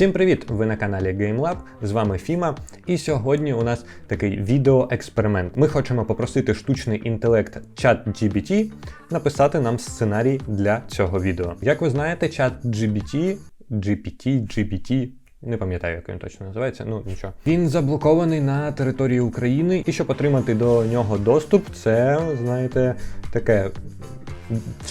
Всім привіт! Ви на каналі GameLab, з вами Фіма. І сьогодні у нас такий відеоексперимент. Ми хочемо попросити штучний інтелект ChatGPT написати нам сценарій для цього відео. Як ви знаєте, ChatGPT, GPT, GPT, не пам'ятаю, як він точно називається, ну нічого. Він заблокований на території України, і щоб отримати до нього доступ, це, знаєте, таке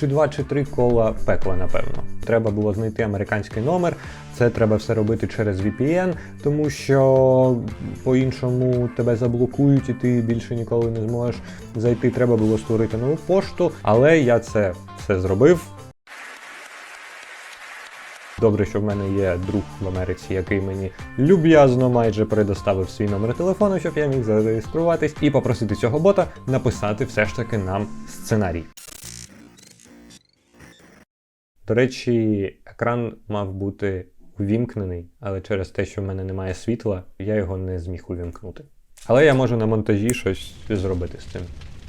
чи два, чи три кола пекла, напевно. Треба було знайти американський номер. Це треба все робити через VPN, тому що по-іншому тебе заблокують і ти більше ніколи не зможеш зайти. Треба було створити нову пошту, але я це все зробив. Добре, що в мене є друг в Америці, який мені люб'язно майже предоставив свій номер телефону, щоб я міг зареєструватись і попросити цього бота написати все ж таки нам сценарій. До речі, екран мав бути увімкнений, але через те, що в мене немає світла, я його не зміг увімкнути. Але я можу на монтажі щось зробити з цим.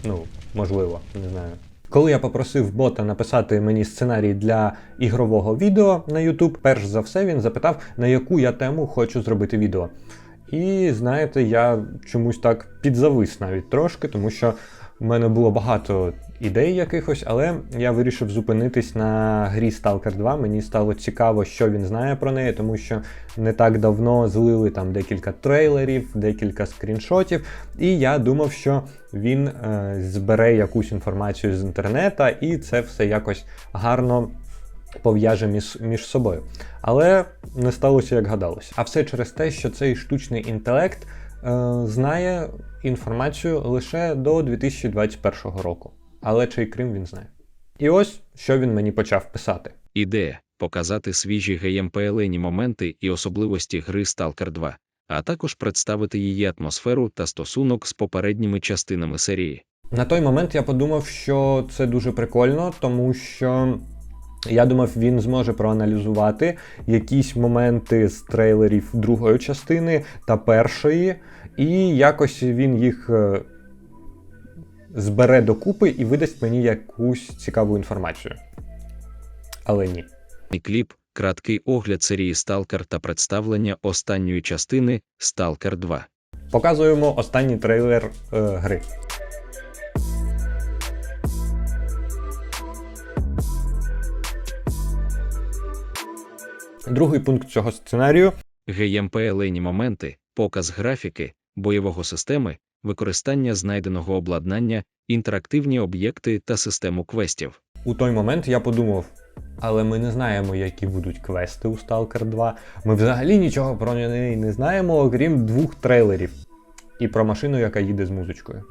Ну, можливо, не знаю. Коли я попросив бота написати мені сценарій для ігрового відео на YouTube, перш за все він запитав, на яку я тему хочу зробити відео. І знаєте, я чомусь так підзавис навіть трошки, тому що в мене було багато ідей якихось, але я вирішив зупинитись на грі Stalker 2. Мені стало цікаво, що він знає про неї, тому що не так давно злили там декілька трейлерів, декілька скріншотів, і я думав, що він е, збере якусь інформацію з інтернета, і це все якось гарно. Пов'яже між, між собою. Але не сталося, як гадалося. А все через те, що цей штучний інтелект е, знає інформацію лише до 2021 року. Але чий Крим він знає. І ось що він мені почав писати. Ідея показати свіжі геймплейні моменти і особливості гри Stalker 2, а також представити її атмосферу та стосунок з попередніми частинами серії. На той момент я подумав, що це дуже прикольно, тому що я думав, він зможе проаналізувати якісь моменти з трейлерів другої частини та першої, і якось він їх е, збере докупи і видасть мені якусь цікаву інформацію. Але ні. І кліп, краткий огляд серії Stalker та представлення останньої частини Stalker 2. Показуємо останній трейлер е, гри. Другий пункт цього сценарію Геймплейні моменти, показ графіки, бойового системи, використання знайденого обладнання, інтерактивні об'єкти та систему квестів. У той момент я подумав, але ми не знаємо, які будуть квести у Stalker 2. Ми взагалі нічого про неї не знаємо, окрім двох трейлерів. І про машину, яка їде з музичкою.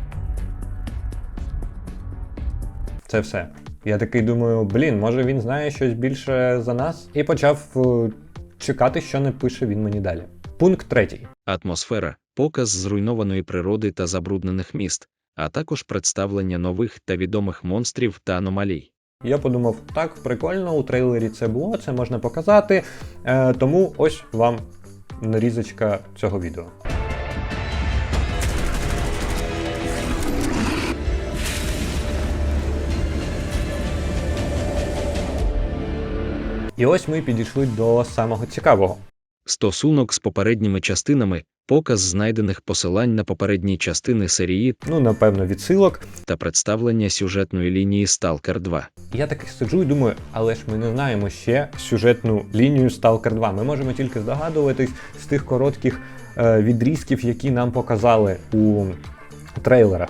Це все. Я такий думаю, блін, може він знає щось більше за нас? І почав е, чекати, що не пише він мені далі. Пункт третій. Атмосфера, показ зруйнованої природи та забруднених міст, а також представлення нових та відомих монстрів та аномалій. Я подумав, так, прикольно, у трейлері це було, це можна показати. Е, тому ось вам нарізочка цього відео. І ось ми підійшли до самого цікавого. Стосунок з попередніми частинами, показ знайдених посилань на попередні частини серії Ну, напевно, відсилок. та представлення сюжетної лінії Stalker 2. Я таки сиджу і думаю, але ж ми не знаємо ще сюжетну лінію Stalker 2. Ми можемо тільки здогадуватись з тих коротких е, відрізків, які нам показали у трейлерах.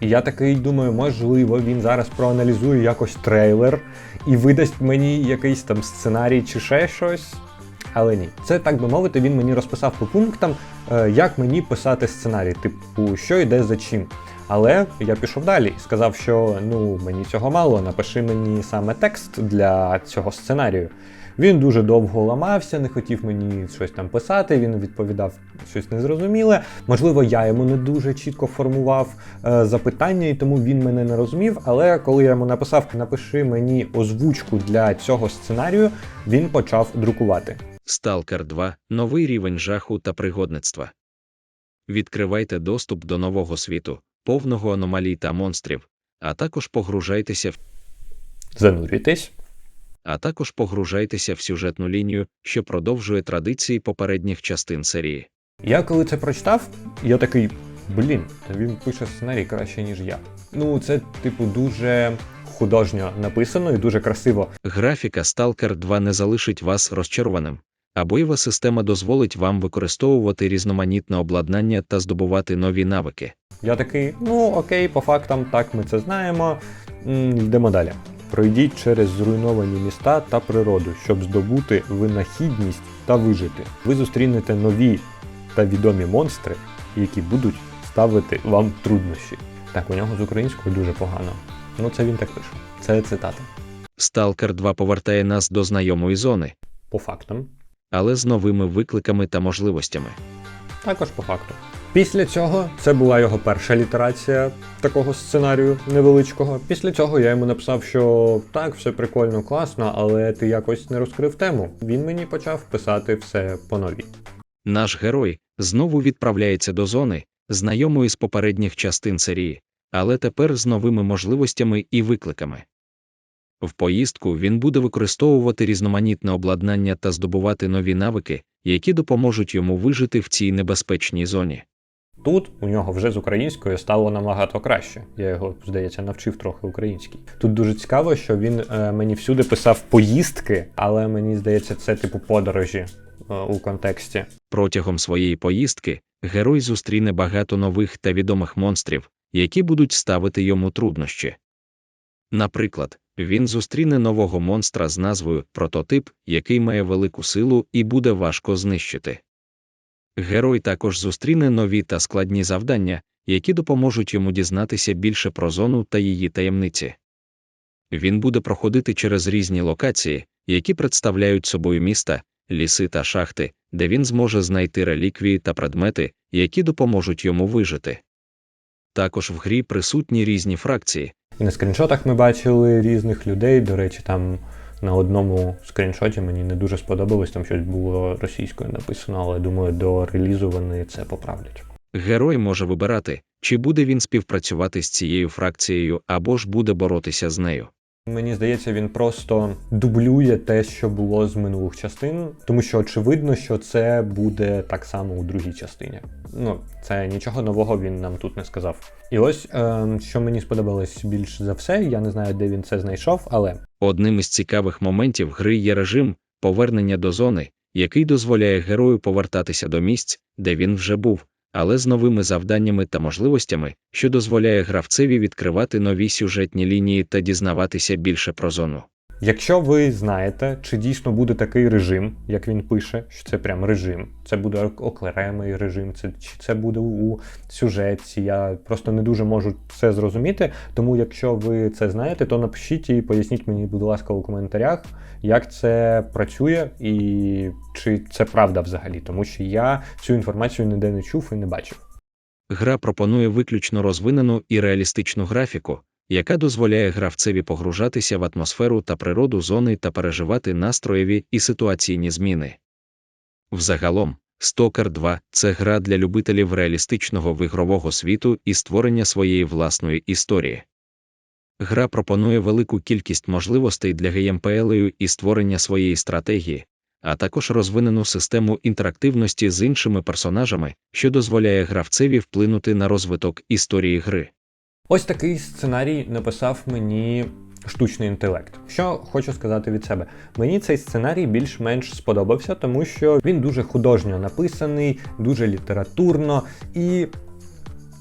І я такий думаю, можливо, він зараз проаналізує якось трейлер і видасть мені якийсь там сценарій чи ще щось. Але ні, це так би мовити, він мені розписав по пунктам, е, як мені писати сценарій, типу, що йде за чим. Але я пішов далі і сказав, що ну мені цього мало, напиши мені саме текст для цього сценарію. Він дуже довго ламався, не хотів мені щось там писати. Він відповідав щось незрозуміле. Можливо, я йому не дуже чітко формував е, запитання, і тому він мене не розумів. Але коли я йому написав, напиши мені озвучку для цього сценарію, він почав друкувати. Stalker 2 новий рівень жаху та пригодництва. Відкривайте доступ до нового світу, повного аномалій та монстрів, а також погружайтеся в Занурюйтесь. а також погружайтеся в сюжетну лінію, що продовжує традиції попередніх частин серії. Я коли це прочитав, я такий, блін, та він пише сценарій краще, ніж я. Ну, це, типу, дуже художньо написано і дуже красиво. Графіка Stalker 2 не залишить вас розчарованим, а бойова система дозволить вам використовувати різноманітне обладнання та здобувати нові навики. Я такий, ну окей, по фактам, так ми це знаємо. Йдемо далі. Пройдіть через зруйновані міста та природу, щоб здобути винахідність та вижити. Ви зустрінете нові та відомі монстри, які будуть ставити вам труднощі. Так, у нього з українською дуже погано. Ну, це він так пише. Це цитата. Stalker 2 повертає нас до знайомої зони, По фактам. Але з новими викликами та можливостями. Також по факту. Після цього це була його перша літерація такого сценарію невеличкого. Після цього я йому написав, що так, все прикольно, класно, але ти якось не розкрив тему. Він мені почав писати все по новій. Наш герой знову відправляється до зони, знайомої з попередніх частин серії, але тепер з новими можливостями і викликами. В поїздку він буде використовувати різноманітне обладнання та здобувати нові навики, які допоможуть йому вижити в цій небезпечній зоні. Тут у нього вже з українською стало набагато краще. Я його, здається, навчив трохи українській. Тут дуже цікаво, що він е, мені всюди писав поїздки, але мені здається, це типу подорожі е, у контексті. Протягом своєї поїздки герой зустріне багато нових та відомих монстрів, які будуть ставити йому труднощі. Наприклад, він зустріне нового монстра з назвою Прототип, який має велику силу і буде важко знищити. Герой також зустріне нові та складні завдання, які допоможуть йому дізнатися більше про зону та її таємниці. Він буде проходити через різні локації, які представляють собою міста, ліси та шахти, де він зможе знайти реліквії та предмети, які допоможуть йому вижити. Також в грі присутні різні фракції, І на скріншотах ми бачили різних людей. До речі, там на одному скріншоті мені не дуже сподобалось, там щось було російською написано, але думаю, до релізу вони це поправлять. Герой може вибирати, чи буде він співпрацювати з цією фракцією або ж буде боротися з нею. Мені здається, він просто дублює те, що було з минулих частин, тому що очевидно, що це буде так само у другій частині. Ну, це нічого нового він нам тут не сказав. І ось е, що мені сподобалось більш за все, я не знаю, де він це знайшов, але Одним із цікавих моментів гри є режим повернення до зони, який дозволяє герою повертатися до місць, де він вже був, але з новими завданнями та можливостями, що дозволяє гравцеві відкривати нові сюжетні лінії та дізнаватися більше про зону. Якщо ви знаєте, чи дійсно буде такий режим, як він пише, що це прям режим, це буде окремий режим, це чи це буде у сюжетці. Я просто не дуже можу це зрозуміти. Тому, якщо ви це знаєте, то напишіть і поясніть мені, будь ласка, у коментарях, як це працює і чи це правда взагалі, тому що я цю інформацію ніде не чув і не бачив. Гра пропонує виключно розвинену і реалістичну графіку, яка дозволяє гравцеві погружатися в атмосферу та природу зони та переживати настроєві і ситуаційні зміни. Взагалом, Stalker 2 це гра для любителів реалістичного в ігрового світу і створення своєї власної історії. Гра пропонує велику кількість можливостей для геймплею і створення своєї стратегії, а також розвинену систему інтерактивності з іншими персонажами, що дозволяє гравцеві вплинути на розвиток історії гри. Ось такий сценарій написав мені штучний інтелект. Що хочу сказати від себе. Мені цей сценарій більш-менш сподобався, тому що він дуже художньо написаний, дуже літературно і.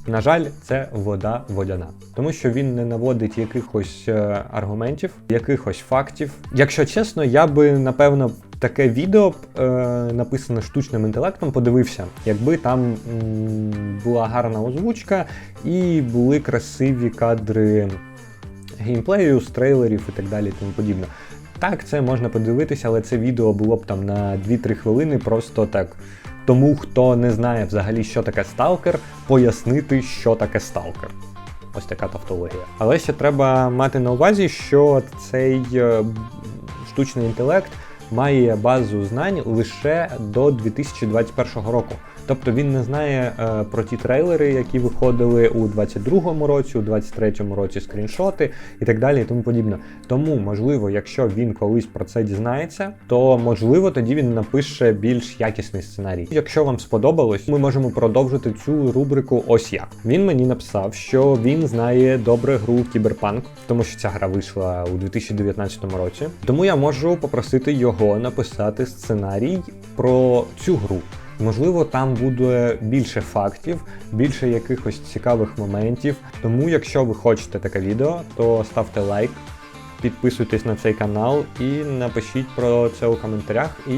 На жаль, це вода водяна, тому що він не наводить якихось е, аргументів, якихось фактів. Якщо чесно, я би напевно таке відео е, написане штучним інтелектом подивився, якби там була гарна озвучка і були красиві кадри геймплею, з трейлерів і так далі, і тому подібне. Так, це можна подивитися, але це відео було б там на 2-3 хвилини, просто так. Тому, хто не знає взагалі, що таке сталкер, пояснити, що таке сталкер. Ось така тавтологія. Але ще треба мати на увазі, що цей е, штучний інтелект має базу знань лише до 2021 року. Тобто він не знає е, про ті трейлери, які виходили у 22-му році, у 23-му році скріншоти і так далі, і тому подібне. Тому, можливо, якщо він колись про це дізнається, то можливо тоді він напише більш якісний сценарій. Якщо вам сподобалось, ми можемо продовжити цю рубрику ось як. Він мені написав, що він знає добре гру Кіберпанк, тому що ця гра вийшла у 2019 році. Тому я можу попросити його написати сценарій про цю гру. Можливо, там буде більше фактів, більше якихось цікавих моментів. Тому, якщо ви хочете таке відео, то ставте лайк, підписуйтесь на цей канал і напишіть про це у коментарях. І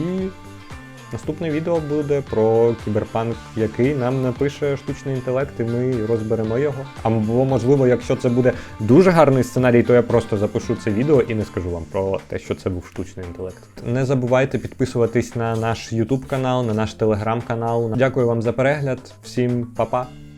наступне відео буде про кіберпанк, який нам напише штучний інтелект, і ми розберемо його. Або, можливо, якщо це буде дуже гарний сценарій, то я просто запишу це відео і не скажу вам про те, що це був штучний інтелект. Не забувайте підписуватись на наш YouTube канал, на наш телеграм канал. Дякую вам за перегляд. Всім па-па!